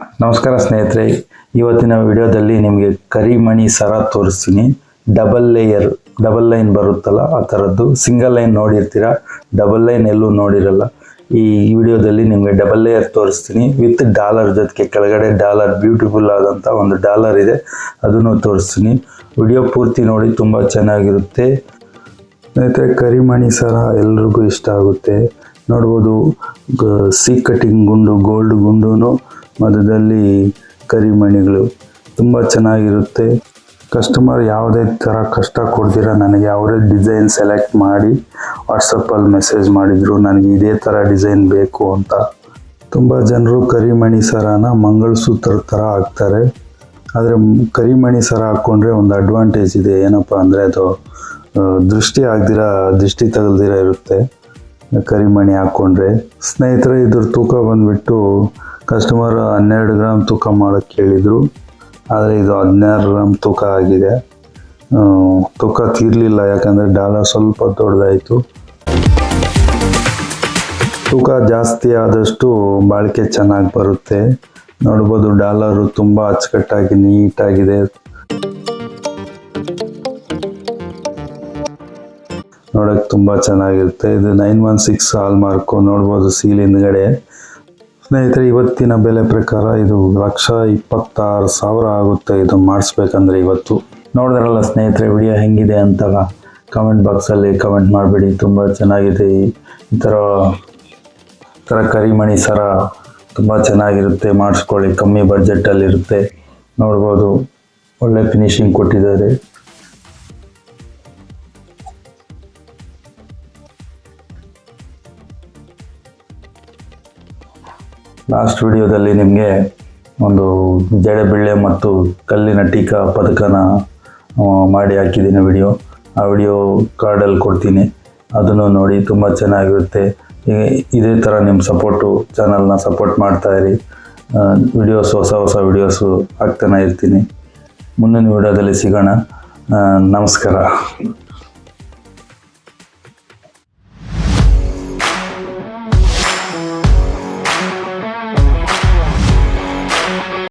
ನಮಸ್ಕಾರ ಸ್ನೇಹಿತರೆ, ಇವತ್ತಿನ ವಿಡಿಯೋದಲ್ಲಿ ನಿಮಗೆ ಕರಿಮಣಿ ಸರ ತೋರಿಸ್ತೀನಿ. ಡಬಲ್ ಲೇಯರ್ ಡಬಲ್ ಲೈನ್ ಬರುತ್ತಲ್ಲ, ಆ ಥರದ್ದು ಸಿಂಗಲ್ ಲೈನ್ ನೋಡಿರ್ತೀರ? ಡಬಲ್ ಲೈನ್ ಎಲ್ಲೂ ನೋಡಿರಲ್ಲ. ಈ ವಿಡಿಯೋದಲ್ಲಿ ನಿಮಗೆ ಡಬಲ್ ಲೇಯರ್ ತೋರಿಸ್ತೀನಿ. ವಿತ್ ಡಾಲರ್ ಜೊತೆಗೆ ಕೆಳಗಡೆ ಡಾಲರ್ ಬ್ಯೂಟಿಫುಲ್ ಆದಂಥ ಒಂದು ಡಾಲರ್ ಇದೆ. ಅದನ್ನು ತೋರಿಸ್ತೀನಿ. ವಿಡಿಯೋ ಪೂರ್ತಿ ನೋಡಿ, ತುಂಬ ಚೆನ್ನಾಗಿರುತ್ತೆ. ಸ್ನೇಹಿತರೆ, ಕರಿಮಣಿ ಸರ ಎಲ್ರಿಗೂ ಇಷ್ಟ ಆಗುತ್ತೆ. ನೋಡ್ಬೋದು ಸಿ ಕಟಿಂಗ್ ಗುಂಡು ಗೋಲ್ಡ್ ಗುಂಡು ಮಧ್ಯದಲ್ಲಿ ಕರಿಮಣಿಗಳು ತುಂಬ ಚೆನ್ನಾಗಿರುತ್ತೆ. ಕಸ್ಟಮರ್ ಯಾವುದೇ ಥರ ಕಷ್ಟ ಕೊಡ್ತೀರ, ನನಗೆ ಅವರೇ ಡಿಸೈನ್ ಸೆಲೆಕ್ಟ್ ಮಾಡಿ ವಾಟ್ಸಪ್ಪಲ್ಲಿ ಮೆಸೇಜ್ ಮಾಡಿದರು, ನನಗೆ ಇದೇ ಥರ ಡಿಸೈನ್ ಬೇಕು ಅಂತ. ತುಂಬ ಜನರು ಕರಿಮಣಿ ಸರನ ಮಂಗಳಸೂತ್ರ ಥರ ಹಾಕ್ತಾರೆ. ಆದರೆ ಕರಿಮಣಿ ಸರ ಹಾಕ್ಕೊಂಡ್ರೆ ಒಂದು ಅಡ್ವಾಂಟೇಜ್ ಇದೆ. ಏನಪ್ಪ ಅಂದರೆ ಅದು ದೃಷ್ಟಿ ಆಗ್ದಿರ, ದೃಷ್ಟಿ ತಗಲ್ದಿರ ಇರುತ್ತೆ. ಕರಿಮಣಿ ಹಾಕ್ಕೊಂಡ್ರೆ ಸ್ನೇಹಿತರೆ, ಇದ್ರ ತೂಕ ಬಂದುಬಿಟ್ಟು ಕಸ್ಟಮರ್ ಹನ್ನೆರಡು ಗ್ರಾಮ್ ತೂಕ ಮಾಡೋಕ್ಕೆ ಕೇಳಿದರು ಆದರೆ ಇದು ಹದಿನಾರು ಗ್ರಾಮ್ ತೂಕ ಆಗಿದೆ. ತೂಕ ತೀರಲಿಲ್ಲ, ಯಾಕಂದರೆ ಡಾಲರ್ ಸ್ವಲ್ಪ ದೊಡ್ಡದಾಯಿತು. ತೂಕ ಜಾಸ್ತಿ ಆದಷ್ಟು ಬಾಳಿಕೆ ಚೆನ್ನಾಗಿ ಬರುತ್ತೆ. ನೋಡ್ಬೋದು ಡಾಲರು ತುಂಬ ಅಚ್ಚುಕಟ್ಟಾಗಿ ನೀಟಾಗಿದೆ. ನೋಡೋಕೆ ತುಂಬ ಚೆನ್ನಾಗಿರುತ್ತೆ. ಇದು nine one six hallmark ನೋಡ್ಬೋದು ಸೀಲ್ ಹಿಂದ್ಗಡೆ. ಸ್ನೇಹಿತರೆ, ಇವತ್ತಿನ ಬೆಲೆ ಪ್ರಕಾರ ಇದು ಲಕ್ಷ ಇಪ್ಪತ್ತಾರು ಸಾವಿರ ಆಗುತ್ತೆ. ಇದು ಮಾಡಿಸ್ಬೇಕಂದ್ರೆ ಇವತ್ತು. ನೋಡಿದ್ರಲ್ಲ ಸ್ನೇಹಿತರೆ, ವಿಡಿಯೋ ಹೆಂಗಿದೆ ಅಂತ ಕಮೆಂಟ್ ಬಾಕ್ಸಲ್ಲಿ ಕಮೆಂಟ್ ಮಾಡಿಬಿಡಿ. ತುಂಬ ಚೆನ್ನಾಗಿದೆ. ಈ ಥರ ಥರ ಕರಿಮಣಿ ಸರ ತುಂಬ ಚೆನ್ನಾಗಿರುತ್ತೆ. ಮಾಡಿಸ್ಕೊಳ್ಳಿ. ಕಮ್ಮಿ ಬಡ್ಜೆಟಲ್ಲಿರುತ್ತೆ ನೋಡ್ಬೋದು. ಒಳ್ಳೆ ಫಿನಿಶಿಂಗ್ ಕೊಟ್ಟಿದ್ದಾರೆ. ಲಾಸ್ಟ್ ವಿಡಿಯೋದಲ್ಲಿ ನಿಮಗೆ ಒಂದು ಜಡೆಬಿಳ್ಳೆ ಮತ್ತು ಕಲ್ಲಿನ ಟೀಕಾ ಪದಕನ ಮಾಡಿ ಹಾಕಿದ್ದೀನಿ ವಿಡಿಯೋ ಆ ವಿಡಿಯೋ ಕಾರ್ಡಲ್ಲಿ ಕೊಡ್ತೀನಿ. ಅದನ್ನು ನೋಡಿ ತುಂಬ ಚೆನ್ನಾಗಿರುತ್ತೆ. ಇದೇ ಥರ ನಿಮ್ಮ ಸಪೋರ್ಟು ಚಾನಲ್ನ ಸಪೋರ್ಟ್ ಮಾಡ್ತಾಯಿರಿ ವಿಡಿಯೋಸ್ ಹೊಸ ಹೊಸ ವಿಡಿಯೋಸು ಹಾಕ್ತಾನೆ ಇರ್ತೀನಿ. ಮುಂದಿನ ವಿಡಿಯೋದಲ್ಲಿ ಸಿಗೋಣ. ನಮಸ್ಕಾರ.